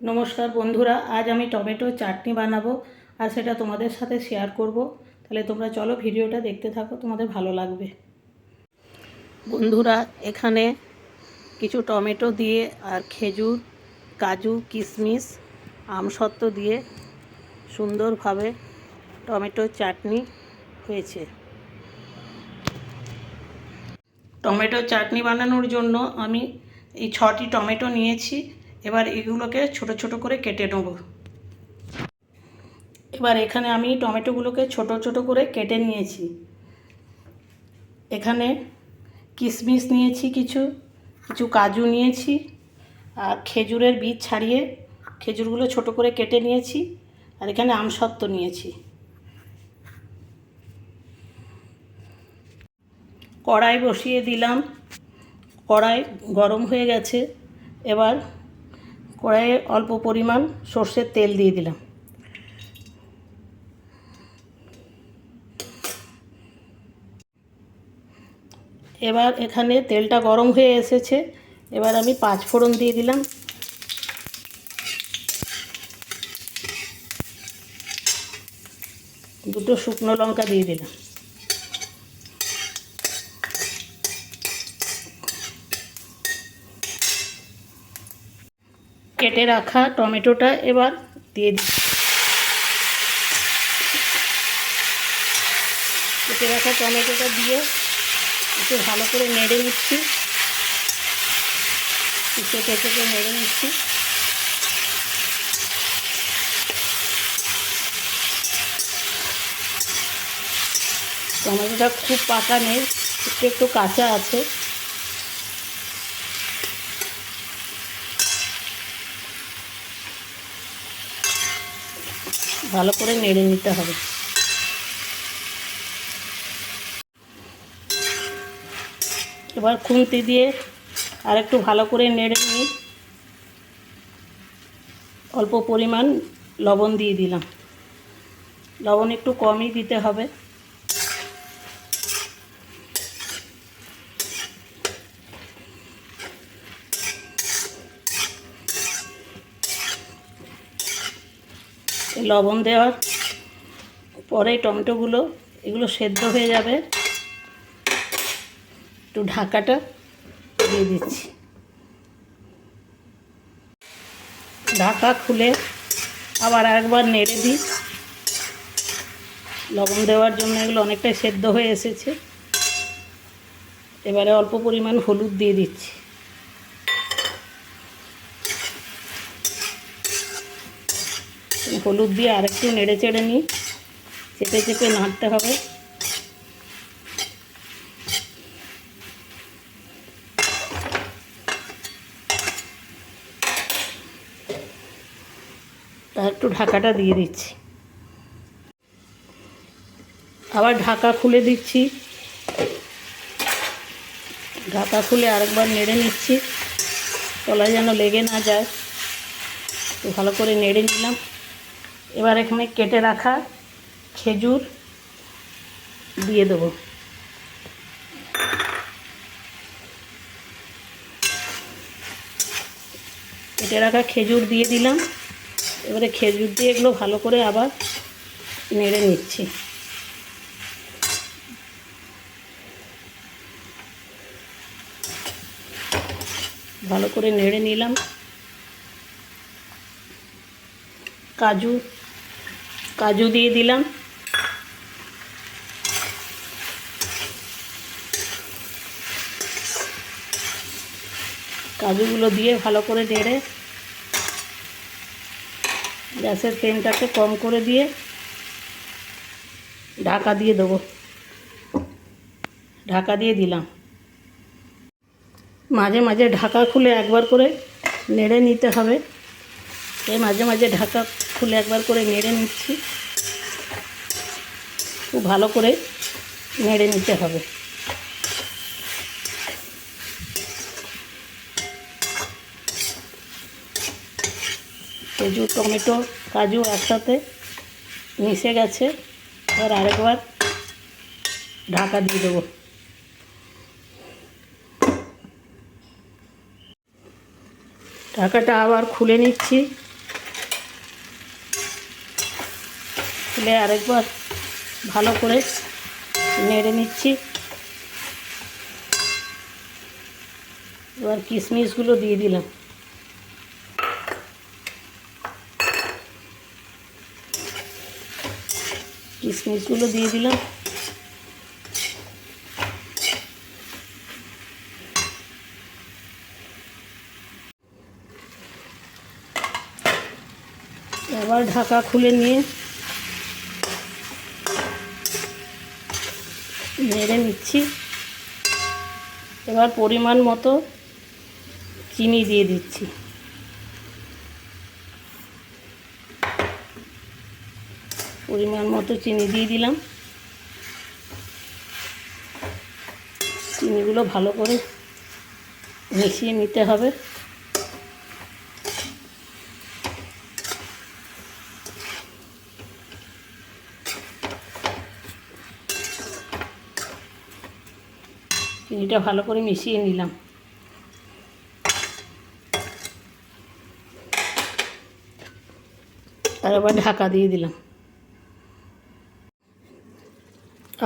নমস্কার বন্ধুরা, আজ আমি টমেটো চাটনি বানাবো আর সেটা তোমাদের সাথে শেয়ার করব। তাহলে তোমরা চলো ভিডিওটা দেখতে থাকো, তোমাদের ভালো লাগবে। বন্ধুরা, এখানে কিছু টমেটো দিয়ে আর খেজুর, কাজু, কিশমিশ, আমসত্ত্ব দিয়ে সুন্দরভাবে টমেটো চাটনি হয়েছে। টমেটো চাটনি বানানোর জন্য আমি এই ছটি টমেটো নিয়েছি। এবার এগুলোকে ছোট ছোট করে কেটে নেব। এবার এখানে আমি টমেটোগুলোকে ছোট ছোট করে কেটে নিয়েছি। এখানে কিশমিশ নিয়েছি কিছু কিছু কাজু নিয়েছি আর খেজুরের বীজ ছাড়িয়ে খেজুরগুলো ছোট করে কেটে নিয়েছি আর এখানে আমসত্ত্ব নিয়েছি। কড়াই বসিয়ে দিলাম। কড়াই গরম হয়ে গেছে। এবার কড়াইয়ে অল্প পরিমাণ সর্ষের তেল দিয়ে দিলাম। এবার এখানে তেলটা গরম হয়ে এসেছে। এবার আমি পাঁচ ফোড়ন দিয়ে দিলাম। দুটো শুকনো লঙ্কা দিয়ে দিলাম। কেটে রাখা টমেটোটা এবার দিয়ে দিই কেটে রাখা টমেটোটা দিয়ে একটু ভালো করে নেড়ে নিচ্ছি। চেপে চেপে নেড়ে নিচ্ছি। টমেটোটা খুব পাকা নেই, একটু একটু কাঁচা আছে। ভালো করে নেড়ে নিতে হবে। এবার খুন্তি দিয়ে আর একটু ভালো করে নেড়ে নিই অল্প পরিমাণ লবণ দিয়ে দিলাম। লবণ একটু কমই দিতে হবে। লবণ দেওয়ার, পরে টমেটোগুলো, এগুলো সেদ্ধ হয়ে যাবে। একটু ঢাকাটা দিয়ে দিচ্ছি। ঢাকা খুলে আবার একবার নেড়ে দিই। লবণ দেওয়ার জন্য এগুলো অনেকটাই সেদ্ধ হয়ে এসেছে। এবারে অল্প পরিমাণ হলুদ দিয়ে দিচ্ছি। হলুদ দিয়ে আরেকটু নেড়ে চেড়ে নিই। চেপে চেপে নাড়তে হবে। তা একটু ঢাকাটা দিয়ে দিচ্ছি। আবার ঢাকা খুলে দিচ্ছি। ঢাকা খুলে আরেকবার নেড়ে নিচ্ছি। তলায় যেন লেগে না যায়। ভালো করে নেড়ে নিলাম। এবার এখানে কেটে রাখা খেজুর দিয়ে দেবো। কেটে রাখা খেজুর দিয়ে দিলাম। এবারে খেজুর দিয়ে এগুলো ভালো করে আবার নেড়ে নিচ্ছি। ভালো করে নেড়ে নিলাম। কাজু কাজু দিয়ে দিলাম। কাজুগুলো দিয়ে ভালো করে নেড়ে গ্যাসের ফ্লেমটাকে কম করে দিয়ে ঢাকা দিয়ে দেবো। ঢাকা দিয়ে দিলাম। মাঝে মাঝে ঢাকা খুলে একবার করে নেড়ে নিতে হবে। এই মাঝে মাঝে ঢাকা খুলে একবার করে নেড়ে নিচ্ছি। খুব ভালো করে নেড়ে নিতে হবে। খেজুর, টমেটো, কাজু একসাথে মিশে গেছে। এবার আরেকবার ঢাকা দিয়ে দেবো। ঢাকাটা আবার খুলে নিচ্ছি। খুলে আরেকবার ভালো করে নেড়ে নিচ্ছি। এবার কিশমিশগুলো দিয়ে দিলাম। কিশমিশগুলো দিয়ে দিলাম। এবার ঢাকা খুলে নিয়ে নেড়ে নিচ্ছি। এবার পরিমাণ মতো চিনি দিয়ে দিচ্ছি। পরিমাণ মতো চিনি দিয়ে দিলাম। চিনিগুলো ভালো করে মিশিয়ে নিতে হবে। চিনিটা ভালো করে মিশিয়ে নিলাম। আর আবার ঢাকা দিয়ে দিলাম।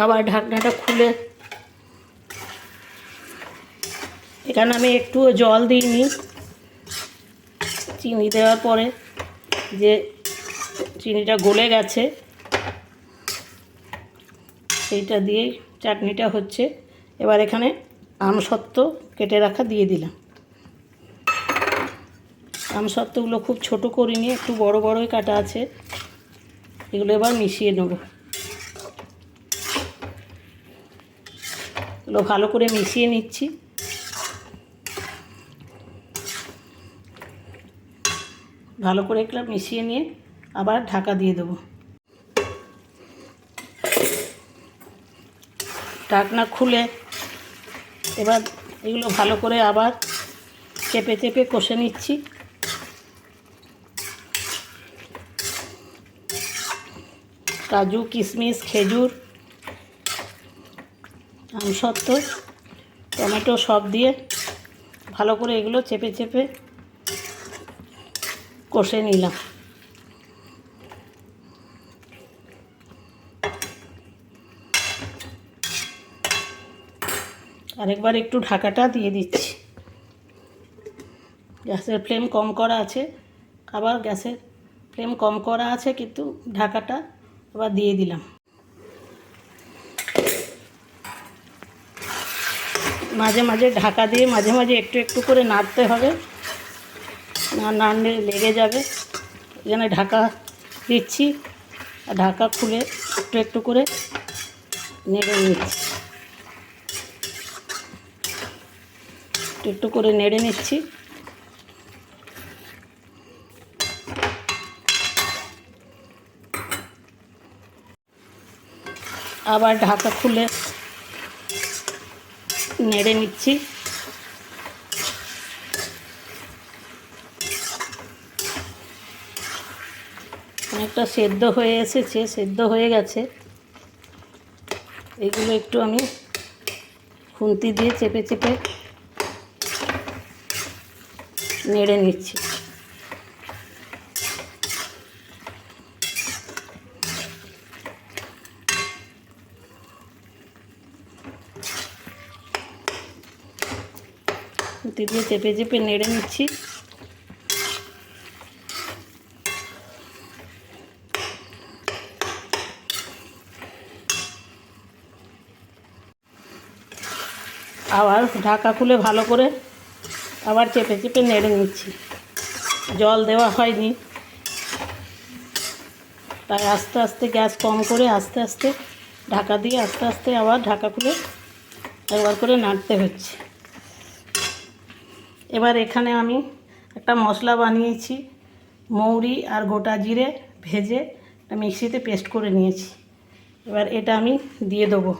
আবার ঢাকনাটা খুলে এখানে আমি একটু জল দিইনি। চিনি দেওয়ার পরে যে চিনিটা গলে গেছে, সেইটা দিয়েই চাটনিটা হচ্ছে। এবার এখানে আমসত্ত্ব কেটে রাখা দিয়ে দিলাম। আমসত্ত্বগুলো খুব ছোট করিনি একটু বড় বড়ই কাটা আছে। এগুলো এবার মিশিয়ে নেব। এগুলো ভালো করে মিশিয়ে নিচ্ছি। ভালো করে এগুলো মিশিয়ে নিয়ে আবার ঢাকা দিয়ে দেবো। ঢাকনা খুলে এবার এগুলো ভালো করে আবার চেপে চেপে কষে নিচ্ছি। কাজু, কিশমিশ, খেজুর আমসত্ত্ব টমেটো সব দিয়ে ভালো করে এগুলো চেপে চেপে কষে নিলাম। আরেকবার একটু ঢাকাটা দিয়ে দিচ্ছি। গ্যাসের ফ্লেম কম করা আছে, আবার গ্যাসের ফ্লেম কম করা আছে, কিন্তু ঢাকাটা আবার দিয়ে দিলাম। মাঝে মাঝে ঢাকা দিয়ে মাঝে মাঝে একটু একটু করে নাড়তে হবে, না নাড়লে লেগে যাবে। এখানে ঢাকা দিচ্ছি ঢাকা খুলে একটু একটু করে নেড়ে নিচ্ছি। একটু একটু করে নেড়ে নিচ্ছি। আবার ঢাকা খুলে নেড়ে নিচ্ছি। অনেকটা সেদ্ধ হয়ে এসেছে, সেদ্ধ হয়ে গেছে। এগুলো একটু আমি খুন্তি দিয়ে চেপে চেপে নেড়ে নিচ্ছি। খুন্তি দিয়ে চেপে চেপে নেড়ে নিচ্ছি। আবার ঢাকা খুলে ভালো করে আবার চেপে চেপে নেড়ে নিচ্ছি। জল দেওয়া হয়নি। তাই আস্তে আস্তে গ্যাস কম করে আস্তে আস্তে ঢাকা দিয়ে আস্তে আস্তে আবার ঢাকা খুলে একবার করে নাড়তে হচ্ছে। এবার এখানে আমি একটা মশলা বানিয়েছি, মৌরি আর গোটা জিরে ভেজে একটা মিক্সিতে পেস্ট করে নিয়েছি। এবার এটা আমি দিয়ে দেবো।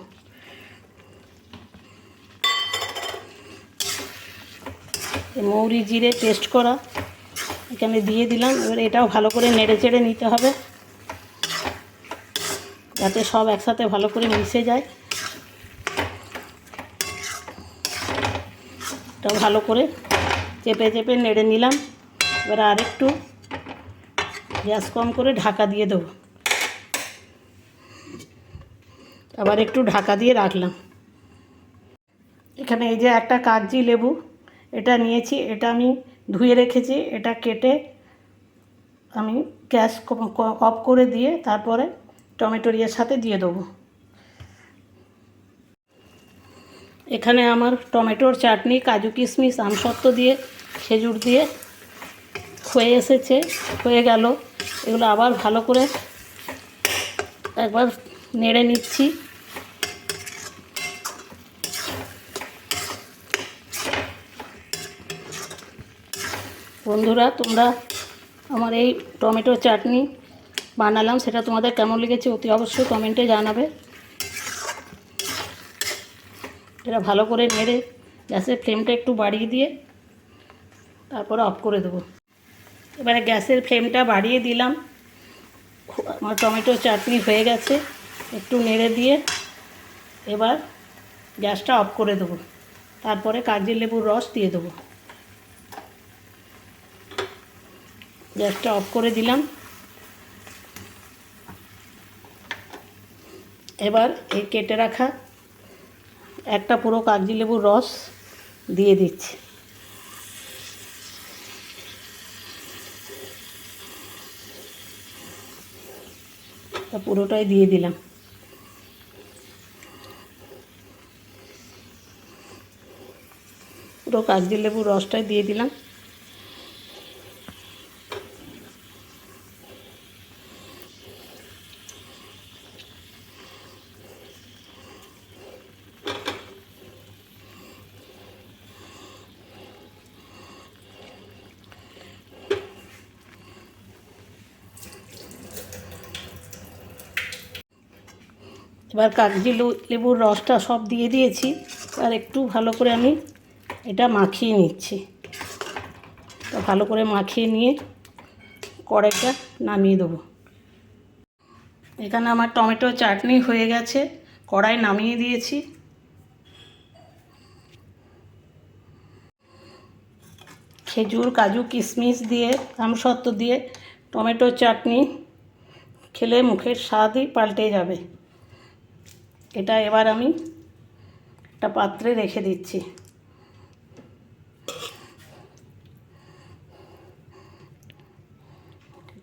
মৌরি জিরে পেস্ট করা। এখানে দিয়ে দিলাম। এবার এটাও ভালো করে নেড়ে চেড়ে নিতে হবে। যাতে সব একসাথে ভালো করে মিশে যায়। এটাও ভালো করে চেপে চেপে নেড়ে নিলাম। এবার আরেকটু গ্যাস কম করে ঢাকা দিয়ে দেবো। আবার একটু ঢাকা দিয়ে রাখলাম। এখানে এই যে একটা কাগজি লেবু এটা নিয়েছি, এটা আমি ধুয়ে রেখেছি, এটা কেটে আমি গ্যাস অফ করে দিয়ে তারপরে টমেটোর ইয়ের সাথে দিয়ে দেবো। এখানে আমার টমেটোর চাটনি, কাজু কিশমিশ, আমসত্ত্ব দিয়ে, খেজুর দিয়ে হয়ে এসেছে, হয়ে গেল। এগুলো আবার ভালো করে একবার নেড়ে নিচ্ছি। বন্ধুরা, তোমরা আমার এই টমেটো চাটনি বানালাম, সেটা তোমাদের কেমন লেগেছে অতি অবশ্যই কমেন্টে জানাবে। এটা ভালো করে নেড়ে, গ্যাসের ফ্লেমটা একটু বাড়িয়ে দিয়ে তারপরে অফ করে দেবো। এবারে গ্যাসের ফ্লেমটা বাড়িয়ে দিলাম। আমার টমেটো চাটনি হয়ে গেছে, একটু নেড়ে দিয়ে এবার গ্যাসটা অফ করে দেবো। তারপরে কাগজি লেবুর রস দিয়ে দেবো। গ্যাসটা অফ করে দিলাম। এবার এই কেটে রাখা একটা পুরো কাগজি লেবুর রস দিয়ে দিচ্ছি। পুরোটাই দিয়ে দিলাম। পুরো কাগজি লেবুর রসটাই দিয়ে দিলাম। এবার কাগজি লেবুর রসটা সব দিয়ে দিয়েছি, আর একটু ভালো করে আমি এটা মাখিয়ে নিচ্ছি। তো ভালো করে মাখিয়ে নিয়ে কড়াইটা নামিয়ে দেবো। এখানে আমার টমেটো চাটনি হয়ে গেছে, কড়াই নামিয়ে দিয়েছি। খেজুর, কাজু, কিশমিশ দিয়ে, আমসত্ত্ব দিয়ে টমেটো চাটনি খেলে মুখের স্বাদই পাল্টে যাবে। এটা এবার আমি একটা পাত্রে রেখে দিচ্ছি।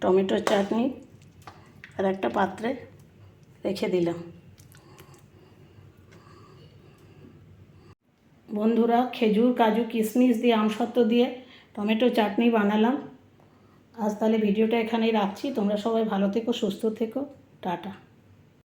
টমেটো চাটনি আর একটা পাত্রে রেখে দিলাম। বন্ধুরা, খেজুর, কাজু, কিশমিশ দিয়ে আমসত্ত্ব দিয়ে টমেটো চাটনি বানালাম। আজ তাহলে ভিডিওটা এখানেই রাখছি। তোমরা সবাই ভালো থেকো, সুস্থ থেকো। টাটা।